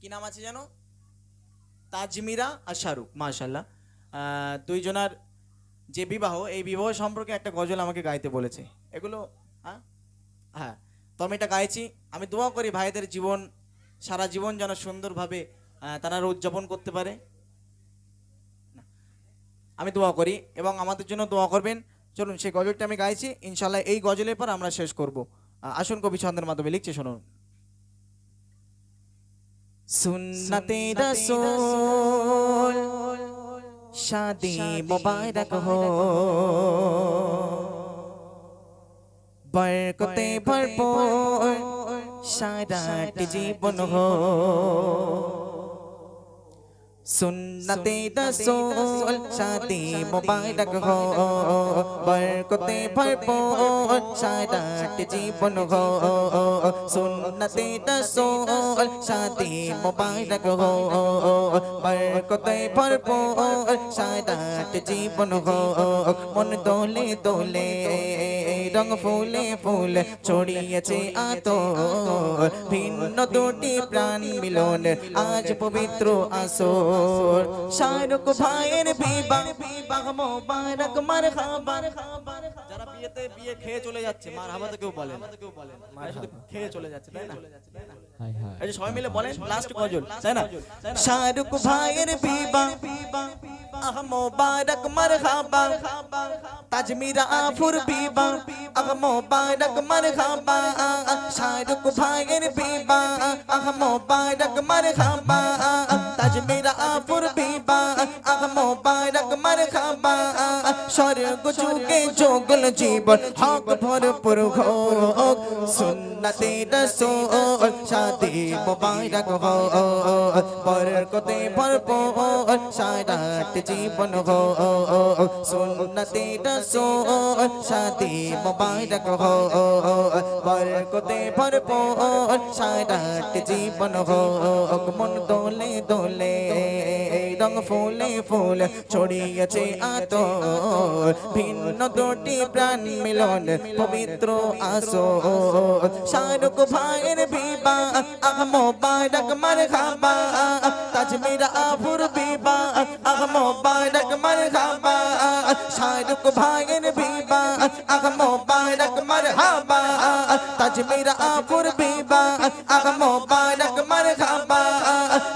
কি নাম আছে জানো? তাজমিরা আর শাহরুখ মাশাল্লাহ দুইজনার যে বিবাহ, এই বিবাহ সম্পর্কে একটা গজল আমাকে গাইতে বলেছে। এগুলো হ্যাঁ? হ্যাঁ তো আমি এটা গাইছি। আমি দোয়া করি ভাইদের জীবন, সারা জীবন যেন সুন্দরভাবে তারা উদযাপন করতে পারে। আমি দোয়া করি এবং আমাদের জন্য দোয়া করবেন। চলুন সেই গজলটা আমি গাইছি। ইনশাল্লাহ এই গজলের পর আমরা শেষ করব। আসুন কবি ছন্দের মাধ্যমে লিখছে শুনুন। সুন্নতে রসূল শাদি মুবারক हो বরকতে ভরপুর সারাটি জীবন हो সুন্নতে দসুল সাথে মোবারক হো বরকতে ভরপুর সারাট জীবন হো সুন্নতে দসুল সাথে মোবারক হো বরকতে ভরপুর সারাট জীবন হো মন দোলে দোলে রং ফুলে ফুল ছড়িয়েছে আতো ভিন্ন দুটি প্রাণ মিলন আজ পবিত্র আসো শাহরুখ ভাইয়ের বিবাহ। বিবাহ মোবারক মারহাবা। যারা বিয়েতে বিয়ে খেয়ে চলে যাচ্ছে মারহাবা তো কেউ বলে না। কেউ বলে না শুধু খেয়ে চলে যাচ্ছে তাই না? এই যে সবাই মিলে বলেন লাস্ট গজল তাই না? শাহরুখ ভাইয়ের বিবাহ। আহ মোবারক মারহাবা। তাজমিরা আফুর বিবা আহ মোবারক মারহাবা। শাহরুখ ভাইয়ের বিবা আহ মোবারক মারহাবা। তাজমিরা আফুর বিবা আহ মোবারক মারহাবা। স্বর্গ যুগে যোগল জীবন হক ভরপুর হোক। সুন্নতে রসূল শাদি মুবারক হো বরকতে ভরপুর সারাট জীবন হো সুন্নতে রসূল শাদি মুবারক হো বরকতে ভরপুর সারাট জীবন হো মন দোলে দোলে রং ফুলে ফুল ছড়িয়েছে আতো ভিন্ন দুটি প্রাণ মিলন, পবিত্র আসো শাহরুখ ভাইয়ের বিবা আহ মোবারক মারহাবা। তাজমিরা আফুর বিবা আহ মোবারক মারহাবা। শাহরুখ ভাইয়ের বিবা আহ মোবারক মারহাবা। তাজমিরা আফুর বিবা আহ মোবারক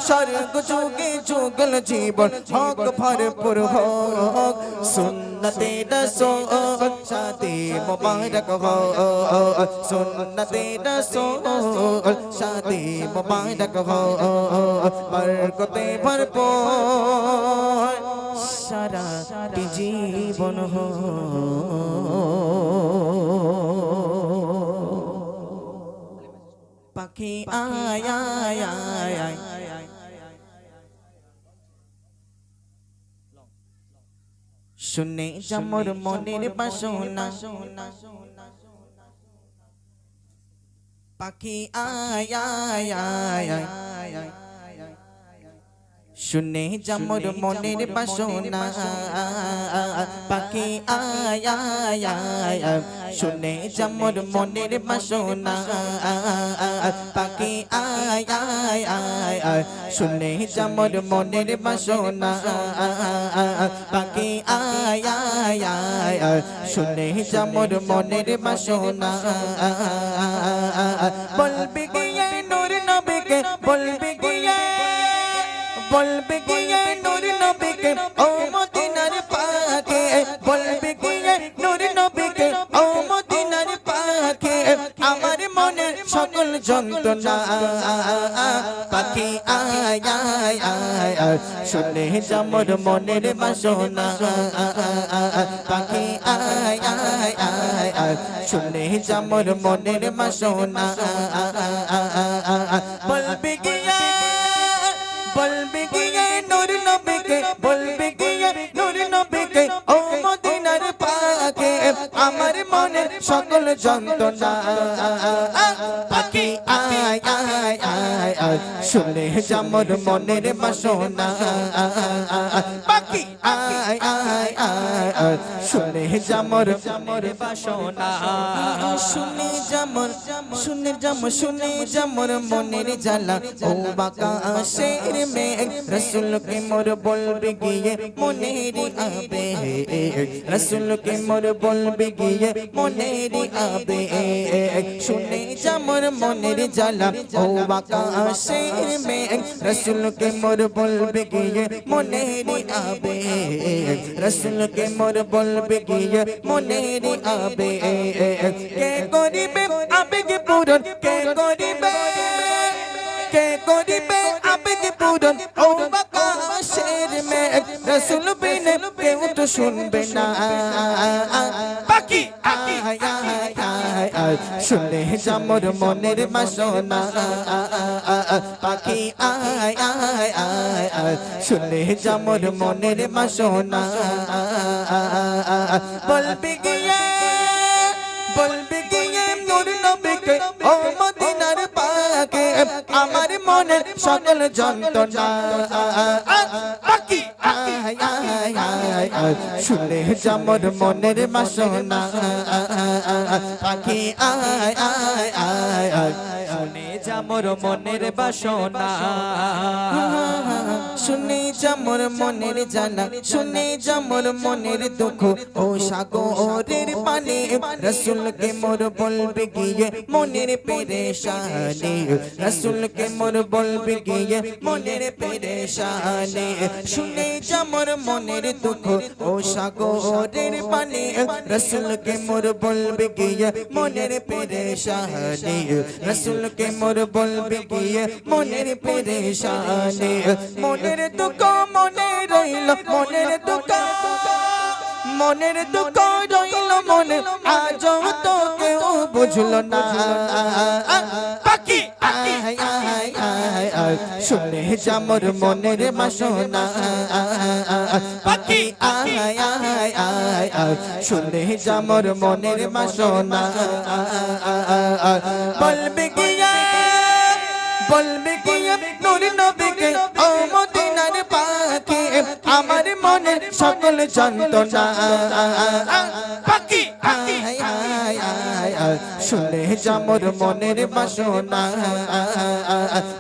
স্বর্গ যুগে যুগল জীবন হক ভরপুর হোক। সুন্নতে রসূল শাদি মুবারক হো সুন্নতে রসূল শাদি মুবারক হো বরকতে ভরপুর সারা জীবন হো পাখি আয় আয় আয় আয় শুনে যামর মনের বাসনা। পাখি আয় আয় আয় শুনে যামর মনের বাসনা। পাখি আয় আয় আয় শুনে যামর মনের বাসনা। পাখি আয় আয় আয় শুনে যামর মনের বাসনা। পাখি, আয় আয় আয় শুনে যামর মনের বাসনা। বলবি গিয়ে নূর নবীকে, বলবি গিয়ে, বলবে গিয়ে নূর নবীকে, ও যন্ত্রণা। পাখি আয় আয় আয় শুনে যামর মনের বাসনা। পাখি আয় আয় আয় আয়। শুনে যামর মনের বাসনা। বলবে গিয়া, বলবে গিয়ে নূর নবীকে, বলবে গিয়ে নূর নবীকে, ও মদিনার পাকে আমার মনের সকল যন্ত্রণা। শুনে যামর মনের বাসনা। বাকি আয় আয় আয় শুনে যামর জামর বাসনা। শুনে যামর শুনে যাম শুনে যামর মনের জ্বালা। ও বাঁকা শের মেঘ, রসুলকে মোর বলবে গিয়ে মনেরি আবে রসুলকে মোর বলবে গিয়ে মনেরি আবে শুনে যামর মনের জ্বালা। ও বাঁকা শের মেঘ, রসুলকে মোর বলবে গিয়ে মনেরি আবে রসুলকে মোর বলবে গিয়ে মনেরি আবে কে করিবে আবেগ পূরণ কে করিবে কে করিবে আবেগ পূরণ ও বাকাশের মেঘ রসুল বিনে কেউ তো শুনবে না। পাখি শুনে যামর মনের বাসনা। পাখি আয় আয় আয় আয় শুনে যামর মনের বাসনা। বলবি গিয়ে, বলবি আমার মনের সকল যন্ত্রণা। শুনে যামর মনের বাসনা। পাখি আয় আয় আয় আয় শুনে জামর মনের বাসনা। শুনে যামর মনের জানা, শুনে যামর মনের দুঃখ। ও সাগরের পানে রসুলকে মোর বলবে গিয়ে, মনের পেরেশানি। রসুলকে মোর বলবে গিয়ে, মনের পেরেশানি। শুনে যামর মনের দুঃখ, ও সাগরের পানে রসুলকে মোর বলবে গিয়ে, মনের পেরেশানি। রসুলকে মোর বলবে গিয়ে, মনের পেরেশানি। মনের দুঃখ মনে রইল, মনের দুঃখ। মনের দুঃখ রইল, মনে আজ তো কেউ বুঝলো না। শুনে যামর মনের বাসনা। শুনে যামর মনের বাসনা। বলবে গিয়া আমার মনে সকল যন্ত্রণা। শুনে যামর মনের বাসনা।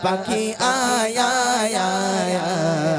পাখি আয় আয় আয়।